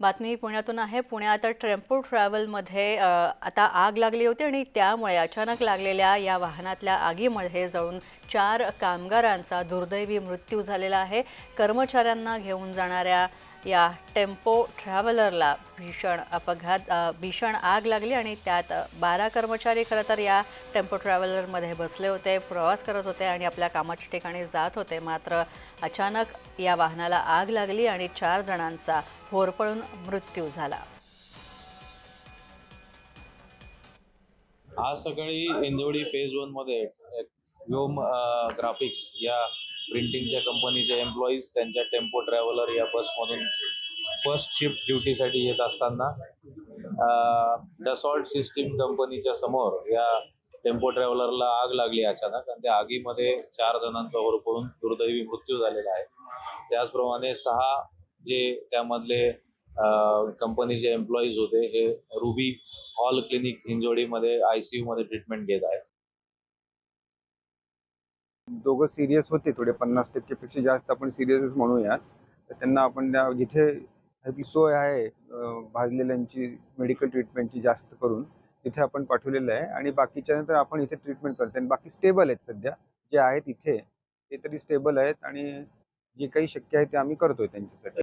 बातमी पुण्यातून आहे. पुण्यात टेम्पो ट्रॅव्हलमध्ये आता आग लागली होती आणि त्यामुळे अचानक लागलेल्या या वाहनातल्या आगीमध्ये जळून चार कामगारांचा दुर्दैवी मृत्यू झालेला आहे. कर्मचाऱ्यांना घेऊन जाणाऱ्या या टेम्पो ट्रॅव्हलरला भीषण अपघात भीषण आग लागली आणि त्यात बारा कर्मचारी खरं तर या टेम्पो ट्रॅव्हलरमध्ये बसले होते प्रवास करत होते आणि आपल्या कामाच्या ठिकाणी जात होते. मात्र अचानक या वाहनाला आग लागली आणि चार जणांचा होरपळून मृत्यू झाला. आज सकाळी इंदोडी फेज वनमध्ये व्योम ग्राफिक्स या प्रिंटिंगच्या कंपनीचे एम्प्लॉईज त्यांच्या टेम्पो ट्रॅव्हलर या बसमधून फर्स्ट शिफ्ट ड्युटीसाठी येत असताना डसॉल्ट सिस्टीम कंपनीच्या समोर या टेम्पो ट्रॅव्हलरला आग लागली अचानक आणि त्या आगीमध्ये चार जणांचा होरपळून दुर्दैवी मृत्यू झालेला आहे. त्याचप्रमाणे सहा जे त्यामधले कंपनीचे एम्प्लॉईज होते हे रुबी हॉल क्लिनिक हिंजोडीमध्ये आयसीयू मध्ये ट्रीटमेंट घेत आहे दोघं सिरियस होते थोडे पन्नास टक्केपेक्षा जास्त आपण सिरियसच म्हणूया तर त्यांना आपण त्या जिथे सोय आहे भाजलेल्यांची मेडिकल ट्रीटमेंटची जास्त करून तिथे आपण पाठवलेलं आहे. आणि बाकीच्या नंतर आपण इथे ट्रीटमेंट करतो. आणि बाकी स्टेबल आहेत सध्या. जे आहेत इथे ते तरी स्टेबल आहेत. आणि जे काही शक्य आहे ते आम्ही करतोय त्यांच्यासाठी.